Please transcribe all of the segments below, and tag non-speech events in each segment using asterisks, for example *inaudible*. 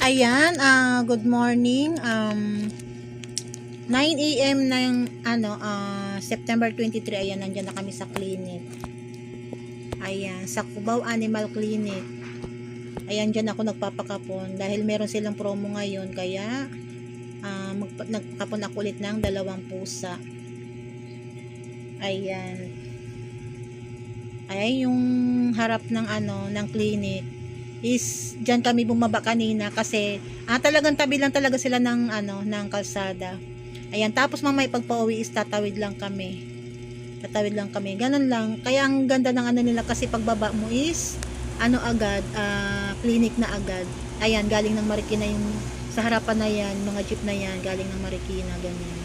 Ayan, ah, good morning. Um, 9 a.m. yung ano, ah, September 23. Ayan, nandiyan na kami sa clinic. Ayan, sa Cubao Animal Clinic. Ayan, dyan ako nagpapakapon. Dahil meron silang promo ngayon, kaya ah, magpa- nagkapon ako ulit ng dalawang pusa. Ayan. Ayan yung harap ng ano, ng clinic is diyan kami bumaba kanina kasi ah talagang tabi lang talaga sila ng ano ng kalsada. Ayan, tapos mamaya pagpa-uwi is tatawid lang kami. Tatawid lang kami. Ganun lang. Kaya ang ganda ng ano nila kasi pagbaba mo is ano agad, ah, clinic na agad. Ayan, galing ng Marikina yung sa harapan na yan, mga jeep na yan, galing ng Marikina, ganyan.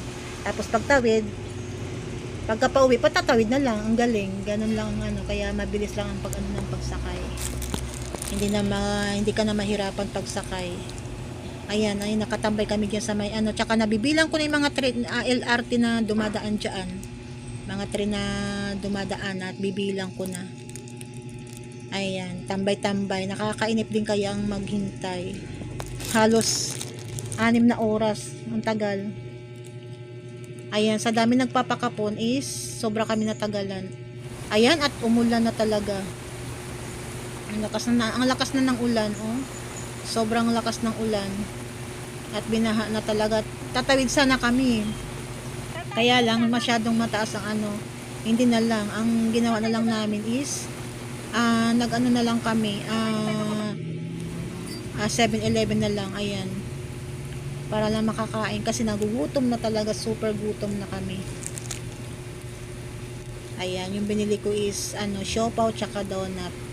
Tapos pagtawid, pagka pauwi, patatawid na lang, ang galing. Ganun lang ang ano, kaya mabilis lang ang pag ano ng pagsakay hindi na ma, hindi ka na mahirapan pagsakay. Ayan ay nakatambay kami diyan sa may ano. Tsaka nabibilang ko na yung mga train, ah, LRT na dumadaan diyan mga train na dumadaan at bibilang ko na. Ayan tambay-tambay. Nakakainip din kaya ang maghintay. Halos anim na oras. Ang tagal. Ayan sa dami nagpapakapon is sobra kami natagalan. Ayan at umulan na talaga ang lakas na, ang lakas na ng ulan, oh. Sobrang lakas ng ulan. At binaha na talaga. Tatawid sana kami. Kaya lang masyadong mataas ang ano. Hindi na lang. Ang ginawa na lang namin is ah nag-ano na lang kami. Ah ah, 7-Eleven na lang. Ayan. Para lang makakain kasi nagugutom na talaga. Super gutom na kami. Ayan, yung binili ko is ano, siopaw tsaka donut.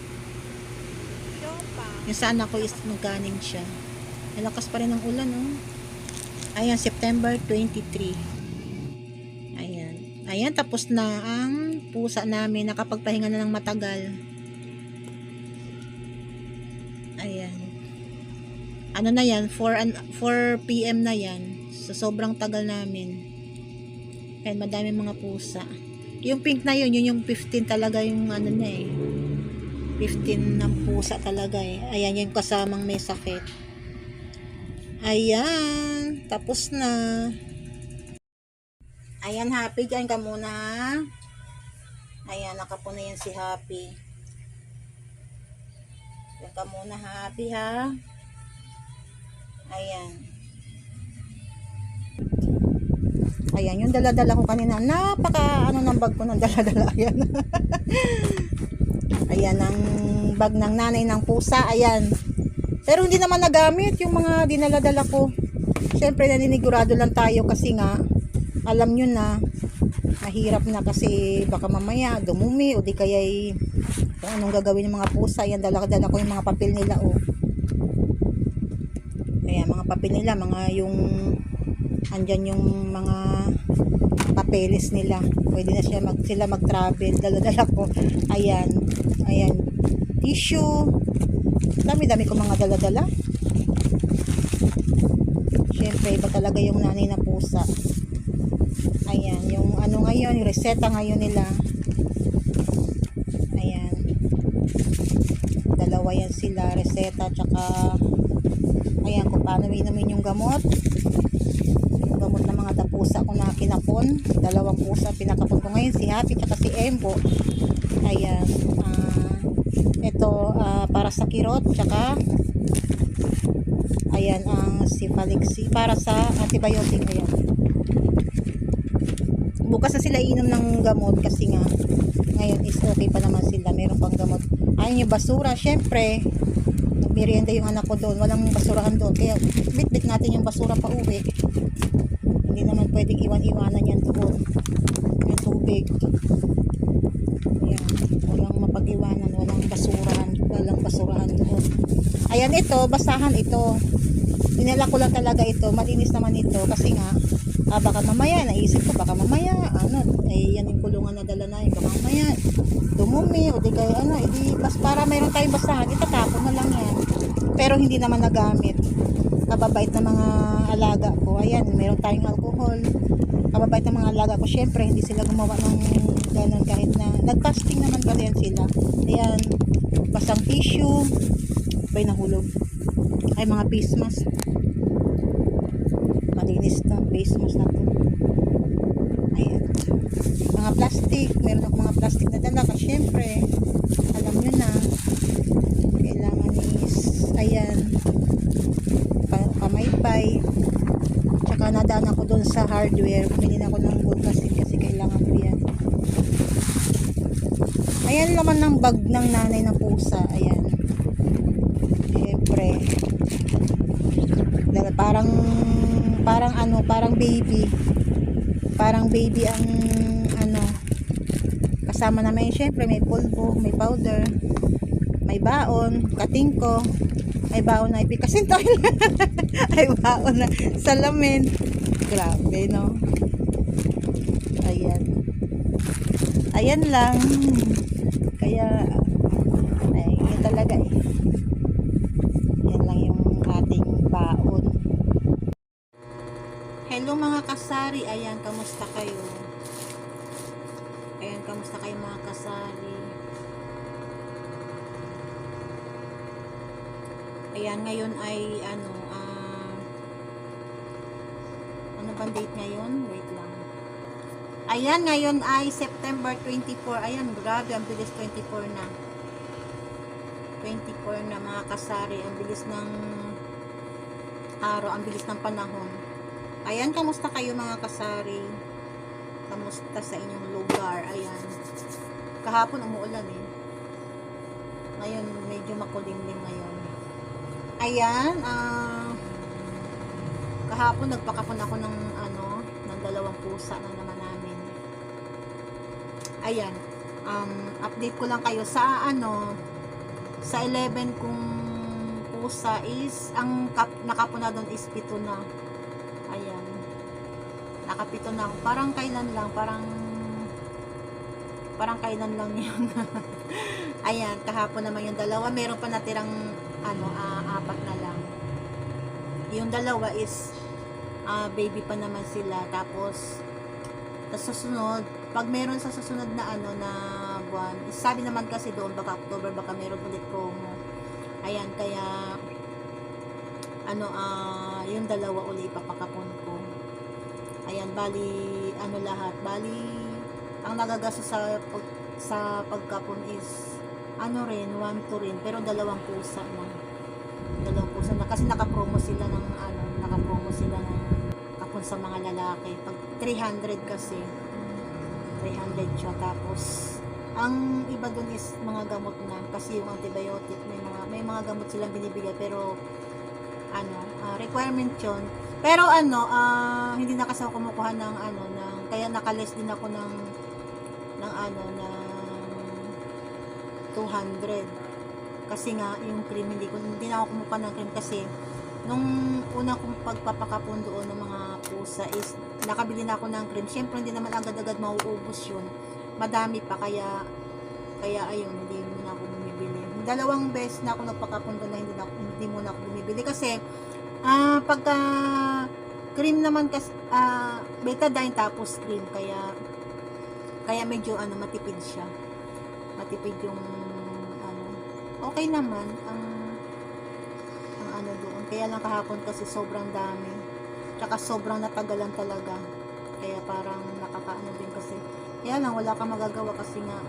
Yung sa anak ko is maganing siya. Malakas pa rin ang ulan, oh. Ayan, September 23. Ayan. Ayan, tapos na ang pusa namin. Nakapagpahinga na ng matagal. Ayan. Ano na yan? 4, an- 4 p.m. na yan. So, sobrang tagal namin. Ayan, madami mga pusa. Yung pink na yun, yun yung 15 talaga yung ano na eh. 15 ng pusa talaga eh. Ayan yung kasamang may sakit. Ayan. Tapos na. Ayan, Happy. Diyan ka muna. Ayan, nakapo na yan si Happy. Diyan ka muna, Happy, ha? Ayan. Ayan, yung dala-dala ko kanina. Napaka, ano ng bag ko ng dala-dala. *laughs* Ayan. Ayan ang bag ng nanay ng pusa. Ayan. Pero hindi naman nagamit yung mga dinala-dala ko. Siyempre naninigurado lang tayo kasi nga alam nyo na mahirap na kasi baka mamaya dumumi o di kaya kung anong gagawin ng mga pusa. Ayan dala-dala ko yung mga papel nila oh. Ayan mga papel nila mga yung andyan yung mga papeles nila. Pwede na siya mag, sila mag-travel. Dala-dala ko. Ayan. Ayan. Tissue. Dami-dami ko mga dala-dala. Siyempre, iba talaga yung nanay na pusa. Ayan. Yung ano ngayon, yung reseta ngayon nila. Ayan. Dalawa yan sila. Reseta, tsaka ayan, kung paano inumin yung gamot yung gamot ng mga tapusa ko na kinapon dalawang pusa pinakapon ko ngayon si Happy at si Embo ayan ito ah, para sa kirot tsaka ayan ang sifalixi para sa antibiotic ayan. Bukas na sila inom ng gamot kasi nga ngayon is okay pa naman sila meron pang gamot. Ayun yung basura syempre merienda yung anak ko doon walang basurahan doon kaya bit-bit natin yung basura pa uwi. Hindi naman pwedeng iwan-iwanan yan doon yung tubig yan walang mapag-iwanan walang basurahan walang basurahan doon ayan ito basahan ito. Dinala ko lang talaga ito malinis naman ito kasi nga ah, baka mamaya naisip ko baka mamaya ano eh yan yung kulungan na dala na yun baka mamaya dumumi o di kaya ano edi bas para mayroon tayong basahan itatapon na lang yan pero hindi naman nagamit kababait na mga alaga ko ayan mayroon tayong alcohol kababait na mga alaga ko syempre hindi sila gumawa ng ganun kahit na nagfasting naman kasi yan sila ayan basang tissue bay nahulog Ay, mga face mask. Malinis to. Face mask na to. Ayan. Mga plastic. Meron ako mga plastic na dala. Kasi alam nyo na, kailangan is, ayan, pa, pamaypay. Tsaka nadaan ako dun sa hardware. Bumili na ako ng gold kasi, kasi kailangan ko yan. Ayan laman ng bag ng nanay ng pusa. Ayan. Siyempre. Dahil parang parang ano, parang baby. Parang baby ang ano kasama namin syempre may pulbo, may powder, may baon, katingko, may baon na ipikasin tayo. *laughs* *laughs* ay baon na salamin. Grabe, no? Ayan. Ayan lang. Kaya, ay, yun talaga eh. Yan lang yung ating baon. Hello mga kasari. Ayan, kamusta kayo? Ayan, kamusta kayo mga kasari? Ayan, ngayon ay ano, ah, ano bang date ngayon? Wait lang. Ayan, ngayon ay September 24. Ayan, grabe, ang bilis 24 na. 24 na mga kasari. Ang bilis ng araw, ang bilis ng panahon. Ayan, kamusta kayo mga kasari? Kamusta sa inyong lugar? Ayan. Kahapon umuulan eh. Ngayon, medyo makulimlim ngayon. Ayan, ah... kahapon nagpakapon ako ng ano, ng dalawang pusa na naman namin. Ayan, um, update ko lang kayo sa ano, sa 11 kung pusa is, ang kap, nakapon na doon is pito na. Ayan. Nakapito na ako. Parang kailan lang, parang parang kailan lang *laughs* yun. Ayan, kahapon naman yung dalawa. Meron pa natirang ano, ah, apat na lang. Yung dalawa is ah, baby pa naman sila. Tapos, sa susunod, pag meron sa susunod na ano na buwan, sabi naman kasi doon, baka October, baka meron ulit promo. Ayan, kaya ano, ah, yung dalawa uli ipapakapon ko. Ayan, bali, ano lahat, bali, ang nagagastos sa, sa pagkapon is, ano rin, 1 to rin, pero dalawang pusa na. Dalawang pusa na, kasi nakapromo sila ng, ano, nakapromo sila ng kapon sa mga lalaki. Pag 300 kasi, 300 siya, tapos, ang iba dun is mga gamot na, kasi yung antibiotic, may mga, may mga gamot silang binibigay, pero, ano, ah, requirement yun. Pero ano, ah, hindi na kasi ako kumukuha ng ano, ng, kaya nakales din ako ng, ng ano, ng 200. Kasi nga, yung cream, hindi, ko, hindi na ako kumukuha ng cream kasi, nung una kong pagpapakapon doon ng mga pusa is, nakabili na ako ng cream. Siyempre, hindi naman agad-agad mauubos yun. Madami pa, kaya, kaya ayun, hindi muna ako bumibili. Dalawang beses na ako nagpakapon doon na hindi, na, hindi muna ako bumibili. Kasi, ah, pagka, cream naman kasi, ah, betadine tapos cream, kaya, kaya medyo, ano, matipid siya. Matipid yung, ano, okay naman, ang. Kaya lang kahapon kasi sobrang dami. Tsaka sobrang natagalan talaga. Kaya parang nakakaano din kasi. Kaya lang, wala kang magagawa kasi nga,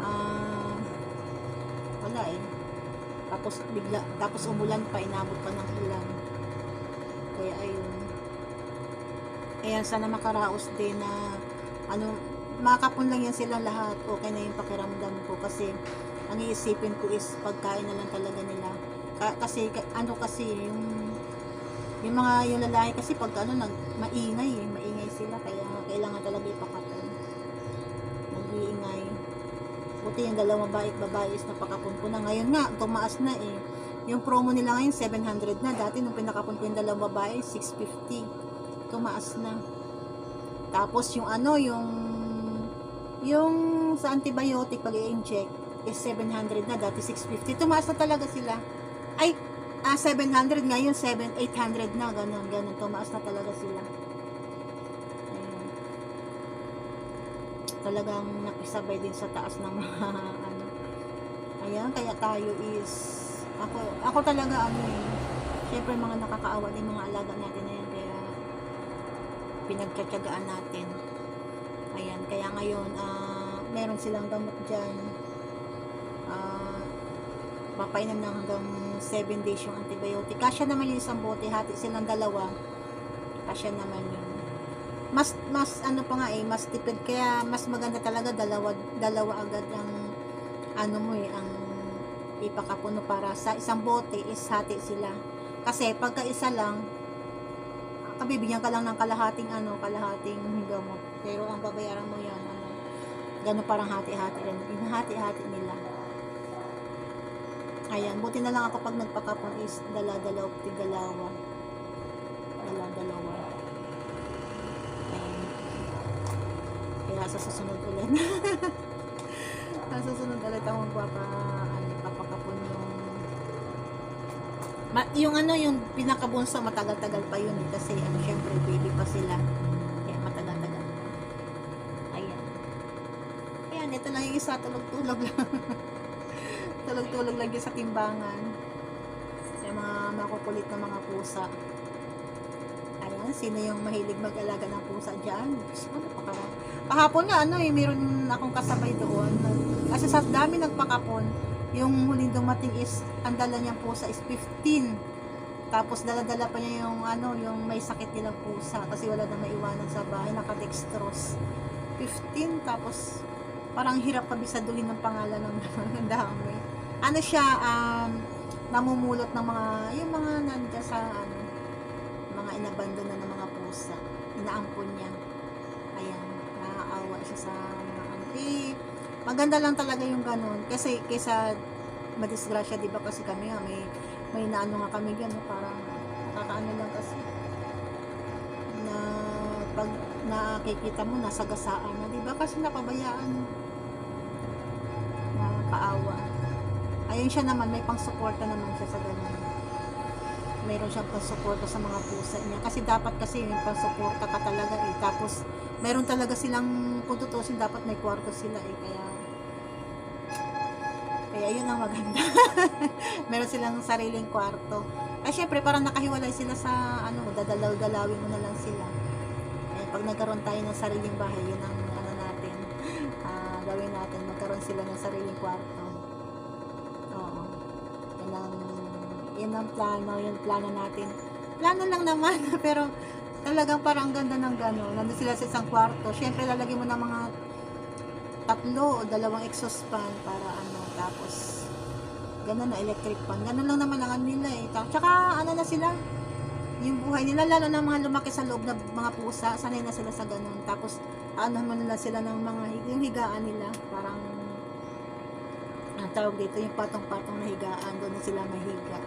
ah, wala eh. Tapos bigla, tapos umulan pa, inabot pa ng ulan. Kaya ayun. Kaya sana makaraos din na, ano, makakapon lang yan silang lahat. Okay na yung pakiramdam ko kasi ang iisipin ko is pagkain na lang talaga nila. Ka- kasi ka- ano kasi yung yung mga yung lalaki kasi pag ano nag maingay eh, maingay sila kaya kailangan talaga ipakapon. Nag-iingay. Buti yung dalawang babae babae is napakapon ko na. Ngayon nga, tumaas na eh. Yung promo nila ngayon 700 na. Dati nung pinakapon ko yung dalawang babae 650. Tumaas na. Tapos yung ano, yung yung sa antibiotic pag i-inject is 700 na, dati 650. Tumaas na talaga sila. Ay, ah, 700 ngayon, 7, 800 na, ganun, ganun. Tumaas na talaga sila. Talagang nakisabay din sa taas ng mga, *laughs* ano. Ayan, kaya tayo is, Ako, ako talaga ano eh. Siyempre mga nakakaawa din mga alaga natin na yan. Kaya pinagtsatsagaan natin. Ayan, kaya ngayon, ah, meron silang gamot dyan. Ah, papainom ng hanggang 7 days yung antibiotic. Kasya naman yung isang bote, hati silang dalawa. Kasya naman yun. Mas, mas ano pa nga eh, mas tipid. Kaya mas maganda talaga dalawa, dalawa agad ang ano mo eh, ang ipakapuno para sa isang bote is hati sila. Kasi pagka isa lang, kabibigyan ka lang ng kalahating ano, kalahating gamot. Pero ang babayaran mo yan, ano, gano'n parang hati-hati rin. Inahati-hati nila. Ayan, buti na lang ako pag nagpakapon is dala-dalaw, tig-dalawa. Dala-dalawa. Ayan. Kaya sa susunod ulit. *laughs* sa susunod ulit ako magpapa, ano, papakapon yung Ma, yung ano, yung pinakabunso, matagal-tagal pa yun eh. Kasi ano, syempre, baby pa sila. Kaya matagal-tagal. Ayan. Ayan, ito lang yung isa, tulog-tulog lang. *laughs* tulog-tulog yun sa timbangan. Yung mga makukulit na mga pusa. Ayan, sino yung mahilig mag-alaga ng pusa dyan? Diyos ko, napaka... Kahapon nga, ano eh, meron akong kasabay doon. Kasi sa dami nagpakapon, yung huling dumating is ang dala niyang pusa is 15 tapos dala-dala pa niya yung ano yung may sakit nilang pusa kasi wala na maiwanan sa bahay nakadextrose 15 tapos parang hirap kabisaduhin ng pangalan ng *laughs* dami ano siya um, namumulot ng mga yung mga nandiyan sa ano mga inabandon na ng mga pusa. Inaampon niya. Ayan naaawa siya sa mga eh maganda lang talaga yung ganun. Kasi kaysa madisgrasya di ba kasi kami nga may may naano nga kami gano'n parang nakakaano lang kasi. Na pag nakikita mo nasa gasaan na di ba? Kasi napabayaan ayun siya naman may pang-suporta naman siya sa ganun mayroon siyang pang-suporta sa mga pusa niya. Kasi dapat kasi may pang-suporta ka talaga eh. Tapos meron talaga silang kung tutusin dapat may kwarto sila eh. Kaya kaya yun ang maganda. *laughs* Meron silang sariling kwarto. Ay syempre parang nakahiwalay sila sa ano dadalaw-dalawin mo na lang sila. Eh, pag nagkaroon tayo ng sariling bahay yun ang ano natin *laughs* ah, gawin natin. Magkaroon sila ng sariling kwarto yun ang yun ang plano yung plano natin plano lang naman *laughs* pero talagang parang ang ganda ng gano'n. Nandun sila sa isang kwarto. Siyempre, lalagyan mo ng mga tatlo o dalawang exhaust fan para ano, tapos gano'n na electric fan. Gano'n lang naman ang ano nila eh. Tsaka ano na sila, yung buhay nila, lalo na mga lumaki sa loob na mga pusa, sanay na sila sa gano'n. Tapos, ano mo nila sila ng mga, yung higaan nila, parang, ang tawag dito, yung patong-patong na higaan, doon na sila mahiga.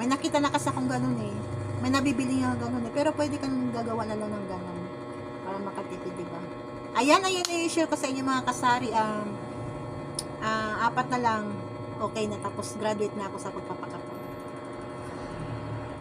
May nakita na kasi akong gano'n eh may nabibili nga ganun eh. Pero pwede kang gagawa na lang ng ganun. Para makatipid, di ba? Ayan, ayan na i-share ko sa inyo mga kasari. Um, ah, apat na lang. Okay na. Tapos graduate na ako sa pagpapakapon.